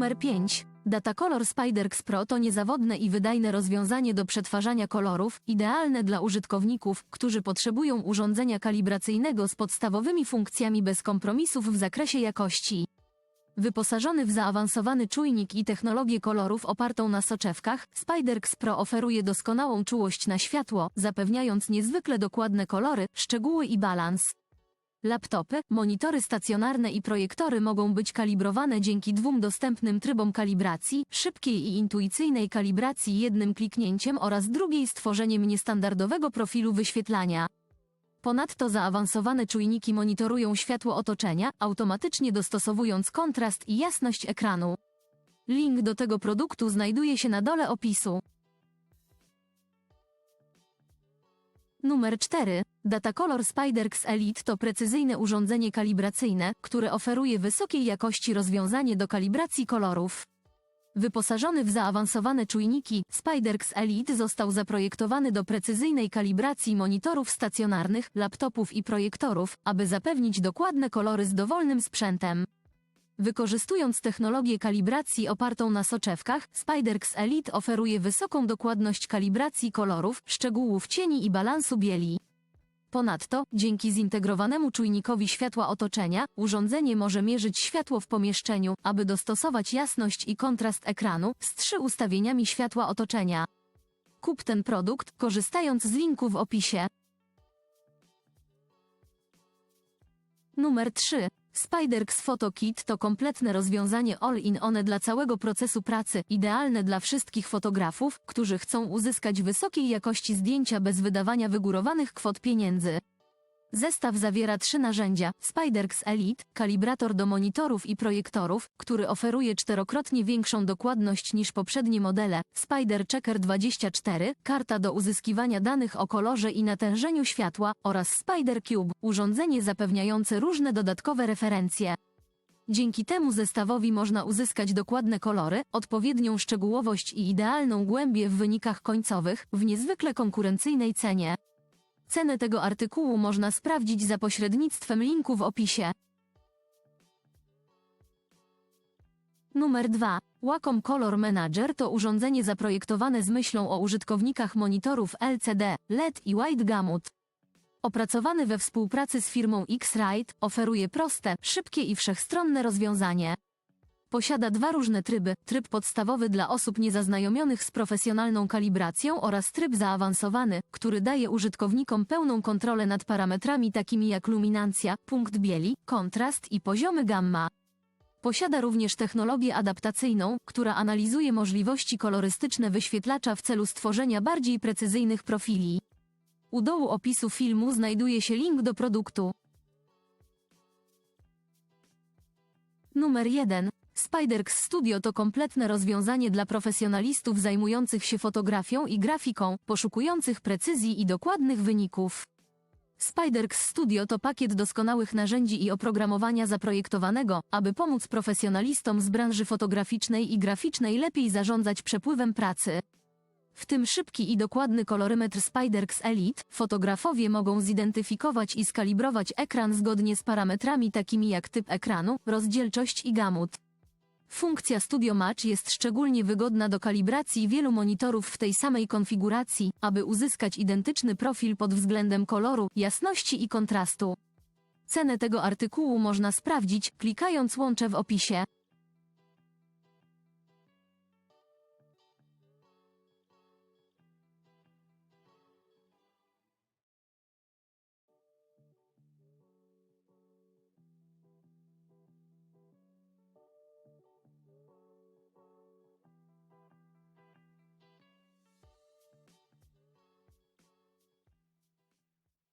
Numer 5. Datacolor Spiderx Pro to niezawodne i wydajne rozwiązanie do przetwarzania kolorów, idealne dla użytkowników, którzy potrzebują urządzenia kalibracyjnego z podstawowymi funkcjami bez kompromisów w zakresie jakości. Wyposażony w zaawansowany czujnik i technologię kolorów opartą na soczewkach, Spiderx Pro oferuje doskonałą czułość na światło, zapewniając niezwykle dokładne kolory, szczegóły i balans. Laptopy, monitory stacjonarne i projektory mogą być kalibrowane dzięki dwóm dostępnym trybom kalibracji, szybkiej i intuicyjnej kalibracji jednym kliknięciem oraz drugiej stworzeniem niestandardowego profilu wyświetlania. Ponadto zaawansowane czujniki monitorują światło otoczenia, automatycznie dostosowując kontrast i jasność ekranu. Link do tego produktu znajduje się na dole opisu. Numer 4. Datacolor Spiderx Elite to precyzyjne urządzenie kalibracyjne, które oferuje wysokiej jakości rozwiązanie do kalibracji kolorów. Wyposażony w zaawansowane czujniki, Spiderx Elite został zaprojektowany do precyzyjnej kalibracji monitorów stacjonarnych, laptopów i projektorów, aby zapewnić dokładne kolory z dowolnym sprzętem. Wykorzystując technologię kalibracji opartą na soczewkach, Spiderx Elite oferuje wysoką dokładność kalibracji kolorów, szczegółów cieni i balansu bieli. Ponadto, dzięki zintegrowanemu czujnikowi światła otoczenia, urządzenie może mierzyć światło w pomieszczeniu, aby dostosować jasność i kontrast ekranu z trzy ustawieniami światła otoczenia. Kup ten produkt, korzystając z linku w opisie. Numer 3. Spiderx Photo Kit to kompletne rozwiązanie all-in-one dla całego procesu pracy, idealne dla wszystkich fotografów, którzy chcą uzyskać wysokiej jakości zdjęcia bez wydawania wygórowanych kwot pieniędzy. Zestaw zawiera trzy narzędzia: Spiderx Elite, kalibrator do monitorów i projektorów, który oferuje czterokrotnie większą dokładność niż poprzednie modele, Spider Checker 24, karta do uzyskiwania danych o kolorze i natężeniu światła oraz Spider Cube, urządzenie zapewniające różne dodatkowe referencje. Dzięki temu zestawowi można uzyskać dokładne kolory, odpowiednią szczegółowość i idealną głębię w wynikach końcowych w niezwykle konkurencyjnej cenie. Cenę tego artykułu można sprawdzić za pośrednictwem linku w opisie. Numer 2. Wacom Color Manager to urządzenie zaprojektowane z myślą o użytkownikach monitorów LCD, LED i Wide Gamut. Opracowany we współpracy z firmą X-Rite, oferuje proste, szybkie i wszechstronne rozwiązanie. Posiada dwa różne tryby, tryb podstawowy dla osób niezaznajomionych z profesjonalną kalibracją oraz tryb zaawansowany, który daje użytkownikom pełną kontrolę nad parametrami takimi jak luminancja, punkt bieli, kontrast i poziomy gamma. Posiada również technologię adaptacyjną, która analizuje możliwości kolorystyczne wyświetlacza w celu stworzenia bardziej precyzyjnych profili. U dołu opisu filmu znajduje się link do produktu. Numer 1. Spiderx Studio to kompletne rozwiązanie dla profesjonalistów zajmujących się fotografią i grafiką, poszukujących precyzji i dokładnych wyników. Spiderx Studio to pakiet doskonałych narzędzi i oprogramowania zaprojektowanego, aby pomóc profesjonalistom z branży fotograficznej i graficznej lepiej zarządzać przepływem pracy. W tym szybki i dokładny kolorymetr Spiderx Elite, fotografowie mogą zidentyfikować i skalibrować ekran zgodnie z parametrami takimi jak typ ekranu, rozdzielczość i gamut. Funkcja Studio Match jest szczególnie wygodna do kalibracji wielu monitorów w tej samej konfiguracji, aby uzyskać identyczny profil pod względem koloru, jasności i kontrastu. Cenę tego artykułu można sprawdzić, klikając łącze w opisie.